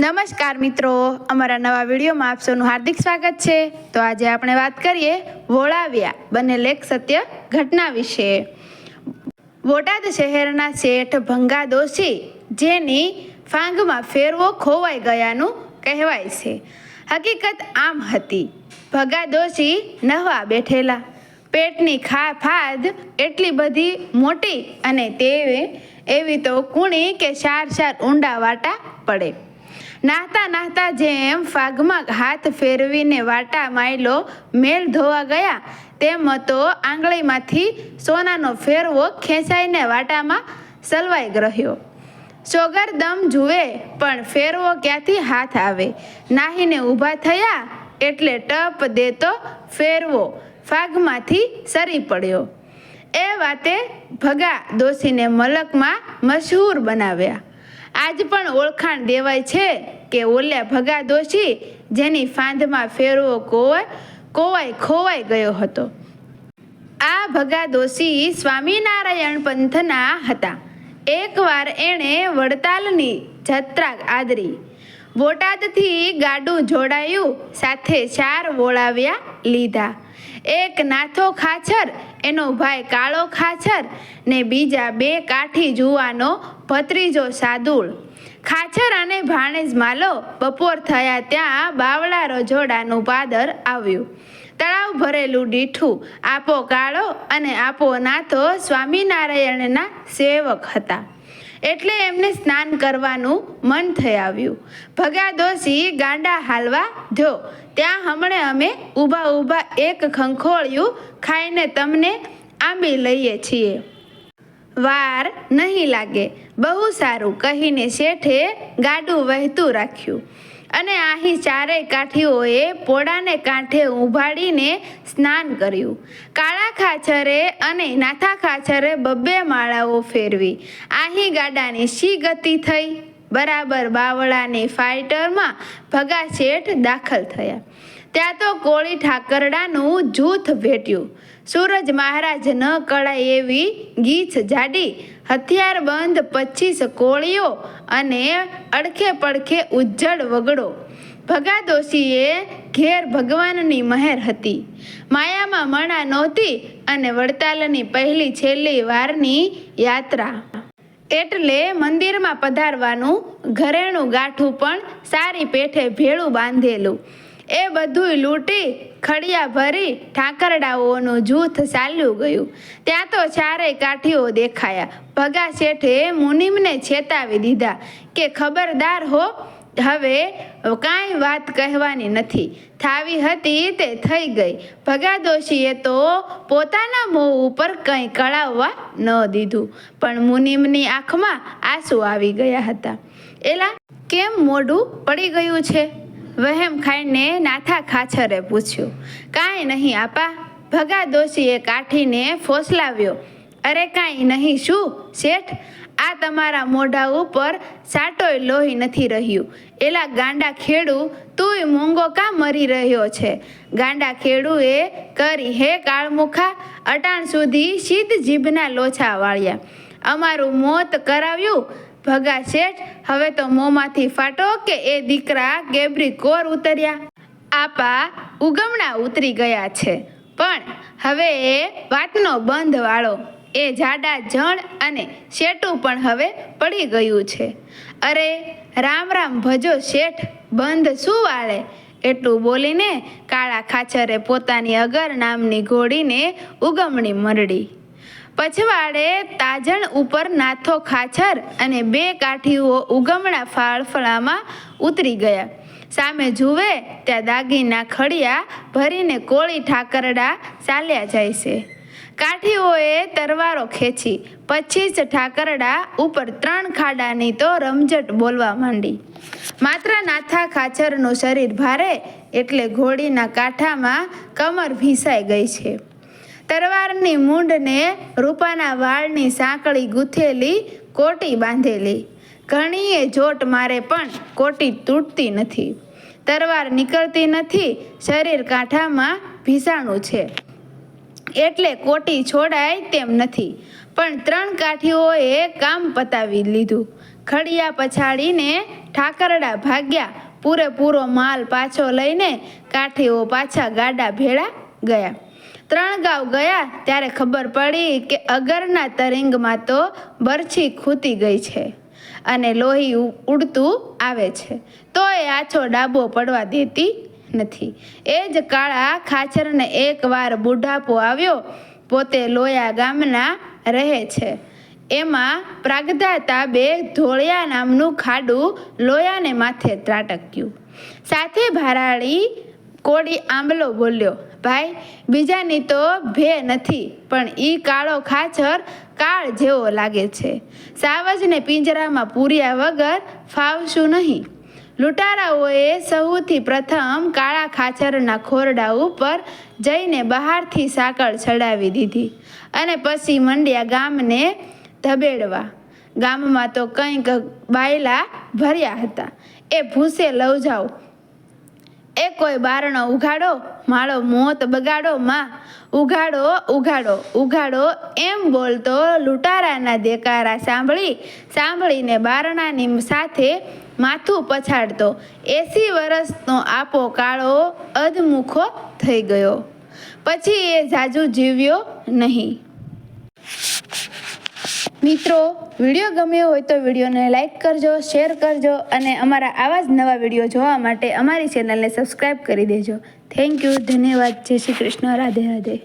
નમસ્કાર મિત્રો, અમારા નવા વિડીયોમાં આપ સૌનું હાર્દિક સ્વાગત છે. તો આજે આપણે વાત કરીએ વોળાવ્યા, બંને લેખ સત્ય ઘટના વિશે. બોટાદ શહેરના શેઠ ભંગા દોશી, જેની ફાંગમાં ફેરવો ખોવાઈ ગયાનું કહેવાય છે. હકીકત આમ હતી, ભગા દોશી નહવા બેઠેલા. પેટની ખા ફાદ એટલી બધી મોટી અને તેવે એવી તો કુણી કે સાર શાર ઊંડા વાટા પડે. નાહતા નાહતા જેમ ફાગમાં હાથ ફેરવીને વાટા માયલો મેલ ધોવા ગયા, તેમ તો આંગળીમાંથી સોનાનો ફેરવો ખેંચાઈને વાટામાં સલવાઈ રહ્યો સોગર દમ જુએ, પણ ફેરવો ક્યાંથી હાથ આવે? નાહીને ઊભા થયા એટલે ટપ દેતો ફેરવો ફાગમાંથી સરી પડ્યો. એ વાતે ભગા દોશીને મલકમાં મશહૂર બનાવ્યા. આજ પણ ઓળખાણ દેવાય છે કે ઓલ્યા ભગા દોશી જેની ફાંદમાં ફેરવો કોવાય કોવાય ખોવાઈ ગયો હતો. આ ભગા દોશી સ્વામિનારાયણ પંથના હતા. એકવાર એણે વડતાલની જત્રા આદરી. બોટાદથી ગાડું જોડાયું, સાથે ચાર વોળાવ્યા લીધા. એક નાથો ખાચર એનો ભાઈ કાળો ખાચર ને બીજા બે કાઠી જુવાનો ભત્રીજો સાદુળ. ખાચર અને ભાણેજ માલો બપોર થયા ત્યાં બાવળા રજોડાનું પાદર આવ્યું. તળાવ ભરેલું દીઠું આપો કાળો અને આપો નાથો સ્વામિનારાયણના સેવક હતા. એટલે એમને સ્નાન કરવાનું મન થઈ આવ્યું. ભગા દોશી ગાંડા હાલવા જો ત્યાં હમણે અમે ઊભા ઊભા એક ખંખોળિયું ખાઈને તમને આંબી લઈએ છીએ. વાર નહીં લાગે. બહુ સારું કહીને શેઠે ગાડું વહેતું રાખ્યું. અને અહીં ચારેય કાઠીઓએ પોળાને કાંઠે ઉભાડીને સ્નાન કર્યું. કાળા ખાચરે અને નાથા ખાચરે બબ્બે માળાઓ ફેરવી. આહી ગાડાની શી ગતિ થઈ? બરાબર બાવળાની ફાઇટરમાં ભગા શેઠ દાખલ થયા. ત્યાં તો કોળી ઠાકરડાનું જૂથ ભેટ્યું સૂરજ મહારાજ ન કળાય એવી ગીચ જાડી. હથિયાર બંધ પચીસ કોળીઓ અને અડખે પડખે ઉજ્જડ વગડો. ભગા દોશીએ ઘેર ભગવાનની મહેર હતી. માયામાં મણા નહોતી અને વડતાલની પહેલી છેલ્લી વારની યાત્રા. એટલે મંદિરમાં પધારવાનું ઘરેણું ગાંઠું પણ સારી પેઠે ભેળું બાંધેલું. એ બધુંય લૂંટી, ખડિયા ભરી ઠાકરડાઓનું જૂથ ચાલ્યું ગયું. ત્યાં તો ચારેય કાઠીઓ દેખાયા. ભગા શેઠે મુનિમને છેતાવી દીધા કે ખબરદાર હો, હવે કાંઈ વાત કહેવાની નથી. થાવી હતી તે થઈ ગઈ. ભગા દોશીએ તો પોતાના મોં ઉપર કંઈ કળાવવા ન દીધું. પણ મુનિમની આંખમાં આંસુ આવી ગયા હતા. એલા, કેમ મોઢું પડી ગયું છે? વહેમ ખાઈને નાથા ખાછરે પૂછ્યું, કાંઈ નહીં આપા. ભગા દોશીએ કાઠીને ફોસલાવ્યો, અરે કાંઈ નહીં, શું? શેઠ, આ તમારા મોઢા ઉપર સાટોય લોહી નથી રહ્યું. એલા ગાંડા ખેડૂ, તુંય મૂંગો કા મરી રહ્યો છે ગાંડા ખેડુએ કરી, હે કાળમુખા, અટાણ સુધી સીધ જીભના લોછા વાળ્યા. અમારું મોત કરાવ્યું ભગા શેઠ, હવે તો મોંમાંથી ફાટો કે એ દીકરા ગેબરી કોર ઉતર્યા. આપા ઉગમણા ઉતરી ગયા છે. પણ હવે એ વાતનો બંધ વાળો. એ જાડા જણ અને શેટું પણ હવે પડી ગયું છે. અરે, રામ રામ ભજો શેઠ, બંધ શું વાળે? એટલું બોલીને કાળા ખાચરે પોતાની અગર નામની ઘોડીને ઉગમણી મરડી. પછવાડે તાજણ ઉપર નાથો ખાછર અને બે કાઠીઓ ઉગમણા ફાળફળામાં ઉતરી ગયા. સામે જુએ ત્યાં દાગીના ખડિયા ભરીને કોળી ઠાકરડા ચાલ્યા જાય છે. કાઠીઓએ તરવારો ખેંચી પચીસ ઠાકરડા ઉપર ત્રણ ખાડાની તો રમઝટ બોલવા માંડી. માત્ર નાથા ખાચરનું શરીર ભારે એટલે ઘોડીના કાંઠામાં કમર ભીસાઈ ગઈ છે. તરવારની મૂંઢને રૂપાના વાળની સાંકળી ગૂંથેલી કોટી બાંધેલી. ઘણીએ જોટ મારે પણ કોટી તૂટતી નથી. તરવાર નીકળતી નથી, શરીર કાંઠામાં ભીસાણું છે. એટલે કોટી છોડાય તેમ નથી. પણ ત્રણ કાઠીઓએ કામ પતાવી લીધું. ખડિયા પછાડીને ઠાકરડા ભાગ્યા, પૂરેપૂરો માલ પાછો લઈને કાઠીઓ પાછા ગાડા ભેળા ગયા. ત્રણ ગાંવ ગયા ત્યારે ખબર પડી કે અગરના તરિંગમાં તો બરછી ખૂતી ગઈ છે અને લોહી ઉડતું આવે છે. તો એ આછો ડાબો પડવા દેતી નથી. એ જ કાળા ખાચરને એકવાર બુઢાપો આવ્યો, પોતે લોયા ગામના રહે છે. એમાં પ્રાગધા તાબે ધોળિયા નામનું ખાડું લોયાને માથે ત્રાટક્યું. સાથે ભારાળી કોડી આંબલો બોલ્યો ભાઈ, બીજાની તો ભે નથી, પણ ઈ કાળો ખાચર કાળ જેવો લાગે છે. સાવજને પિંજરામાં પૂર્યા વગર ફાવશું નહીં. લૂંટારાઓએ સૌથી પ્રથમ કાળા ખાચરના ખોરડા ઉપર જઈને બહારથી સાકળ ચડાવી દીધી અને પછી મંડ્યા ગામને ધબેડવા. ગામમાં તો કંઈક બાયલા ભર્યા હતા. એ ભૂસે લવજાવ એ કોઈ બારણો ઉઘાડો, માળો મોત બગાડો, માં. ઉઘાડો ઉઘાડો ઉઘાડો, એમ બોલતો લૂંટારાના દેકારા સાંભળી, સાંભળીને બારણાની સાથે માથું પછાડતો. એસી વર્ષનો આપો કાળો અધમુખો થઈ ગયો. પછી એ જાજુ જીવ્યો નહીં. મિત્રો, વીડિયો ગમ્યો હોય તો વિડીયોને લાઈક કરજો, શેર કરજો અને અમારા આવા જ નવા વીડિયો જોવા માટે અમારી ચેનલને સબસ્ક્રાઈબ કરી દેજો. થેન્ક યુ ધન્યવાદ. જય શ્રી કૃષ્ણ. રાધે રાધે.